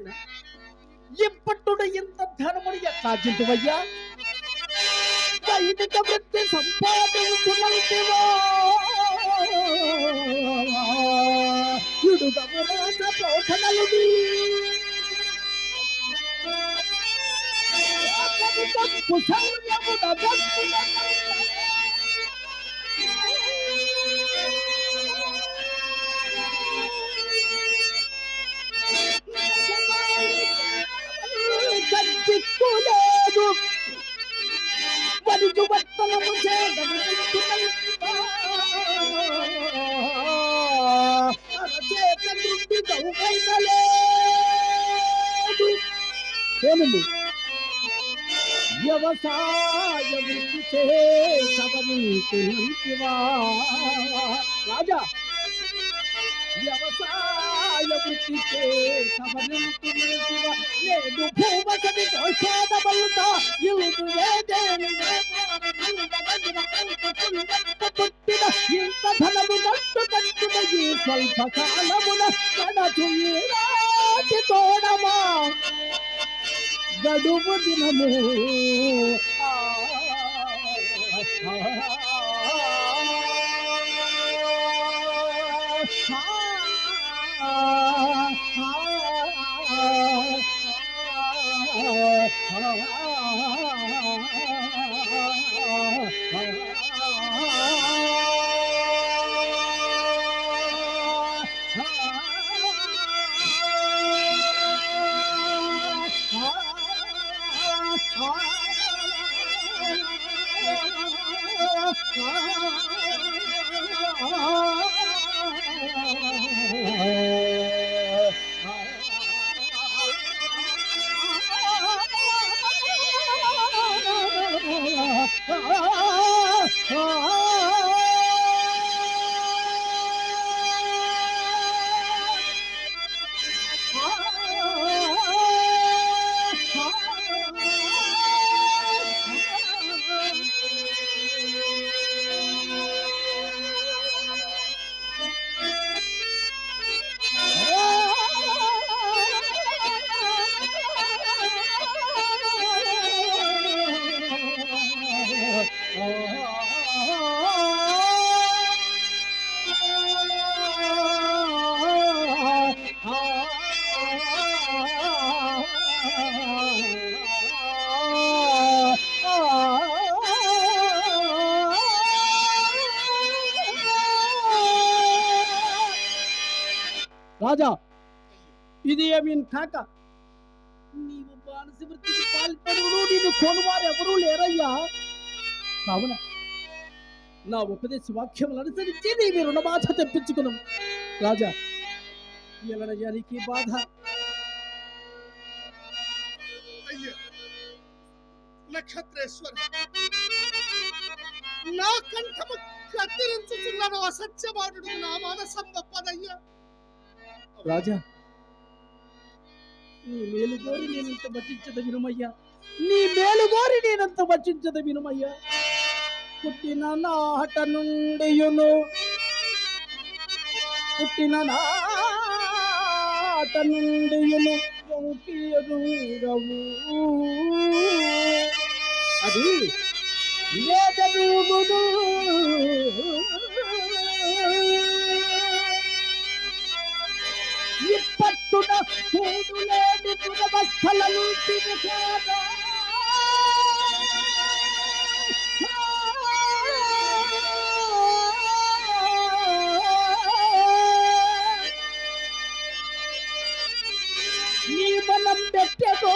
కుమారుడా ఇప్పట్టుడు ఇంత ధనముడు ఎట్లా చింటువయ్యా వైదిక వృత్తి సంపాదించునంటివా? ఇడుగమరాజ పోషణలు తప్పు శౌర్యమున కత్తిక్కులేదు వరిజు వర్తనము ఏమండి వ్యవసాయ వృత్తి రాజా వ్యవసాయ వృత్తి చేసవనీతివా నేను భూమసని దోషాదబలుతా ఇల్లు ఏదేని పుట్టిన ఇంత ధనము నట్టు ఈ స్వల్ప కాలమున కడచు తోడమా గడువు దినము ఆ, ఆ, ఇది ఏమీ కాక? నీవు బానిస వృత్తికి కొనువారు ఎవరూ లేరయ్యా. కావున నా ఉపదేశ వాక్యములు అనుసరించి నీవి రుణబాధ తెప్పించుకున్నాం రాజా ఎలనయ్యా నీకు బాధ నక్షత్రేశ్వర నా కంఠము కత్తిరించుచున్నాను అసత్యమాటుడు నా మానసం గొప్పదయ్యా రాజా నీ మేలు కోరి నేనంత భక్షించద వినుమయ్యా నీ మేలు కోరి నేనంత భక్షించద వినుమయ్యా పుట్టిన నాట నుండియును పుట్టిన నాట నుండియును వంకియదురవు అది వేదరూపుడు. పట్టున చూడులేని దురవస్థలను తిరిగేదా నీ మనం పెట్టేదో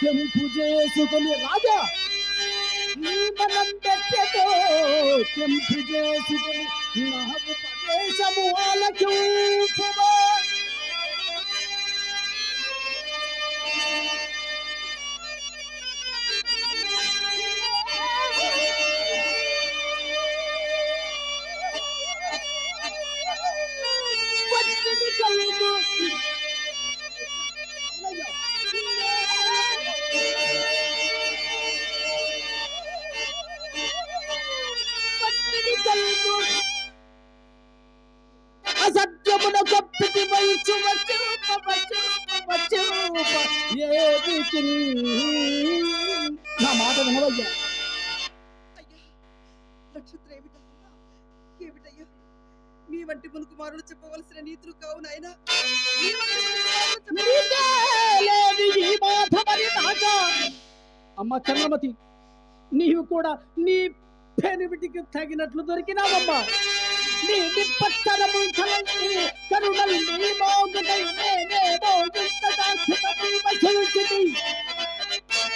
తెంపు చేసుకుని రాజా. నీ మనం పెట్టేదో తెంపు చేసుకుని నాకు ప్రదేశము ఆలకించుమా అసత్యమున కప్పితి పచ్చరూప ఏదికి నా? మాట వినవయ్యా. నక్షత్రం ఏమిటా ఏమిటయ్యా? మీ వంటి చెప్పవలసిన నీతులు కావు నాయనా. అమ్మ చంద్రమతి నీవు కూడా నీ పెనిమిటికి తగినట్లు దొరికినావమ్మా. నీ నిప్పత్తరము తలంచి కరుణల్ నీ మోగుటై నేనేమో ఇంతగా క్షితమై వసించితి.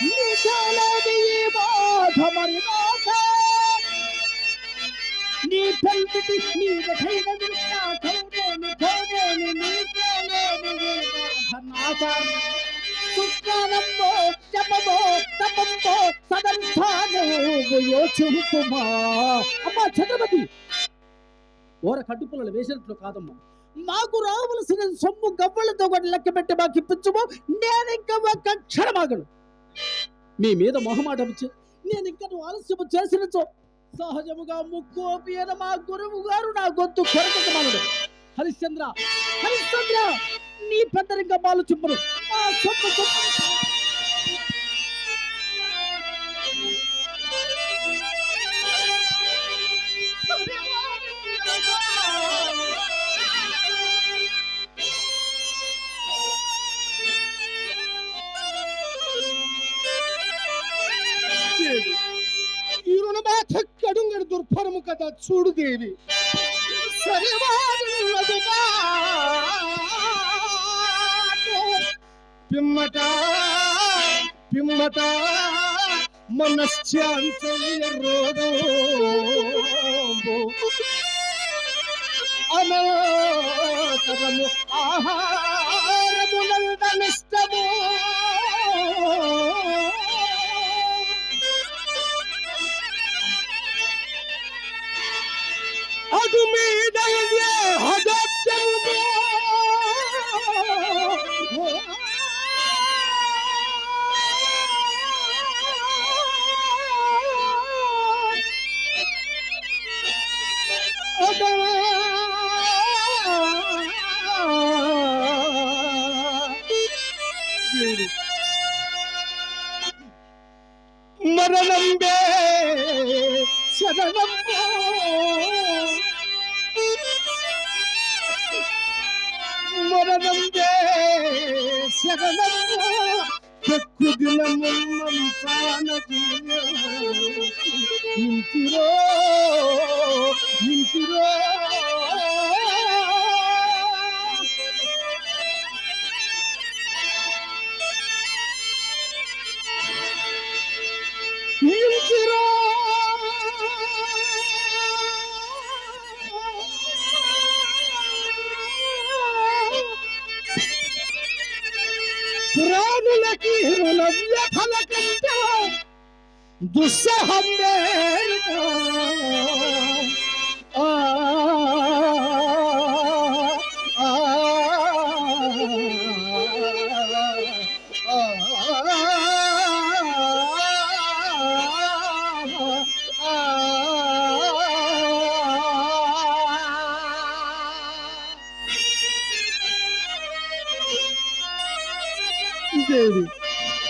నీకే లేని ఈ బాధమని నాకా. నీ పెంపిటి నీ విధైన విన్నాకౌనేమి కౌనేమి నీకే లేని ఈ బాధ నాకా. సుజ్ఞానంబో జపమో తపంబో సదంస్థానము యోచింపుమా అమ్మా ఛత్రపతి ఓర కట్టుపుల్లలు వేసినట్లు కాదమ్మా. మాకు రావలసిన సొమ్ము గవ్వలతో కూడా లెక్క పెట్టి మాకు ఇప్పించము. నేను ఇంకా ఒక క్షణమాగను మీ మీద మొహమాట వచ్చి నేను ఇంకా నువ్వు ఆలస్యము చేసినచో సహజముగా ముక్కోపి ఓపియన మా గురువు గారు నా గొంతు కొరకమనుడు హరిశ్చంద్ర హరిశ్చంద్ర నీ పెద్దరింగా బాలు చుంపరు ఆ సొమ్ము. రుణబాధ కడుంగడు దుర్భరము కదా చూడు దేవి. పిమ్మట పిమ్మట మనశ్చాంతల్య రోగో అనంతరము ఆహా तुम्हें हिदायत ये हज़रत ಮರಣಂದೆ ಶರಣಮ್ಮ ಬೆಕ್ಕು ದಿನ ಮುನ್ನಂತಾನದಿ ನಿಂತಿರೋ ನಿಂತಿರೋ ప్రాణులకి వ్యథల దుస్సహం ఆ,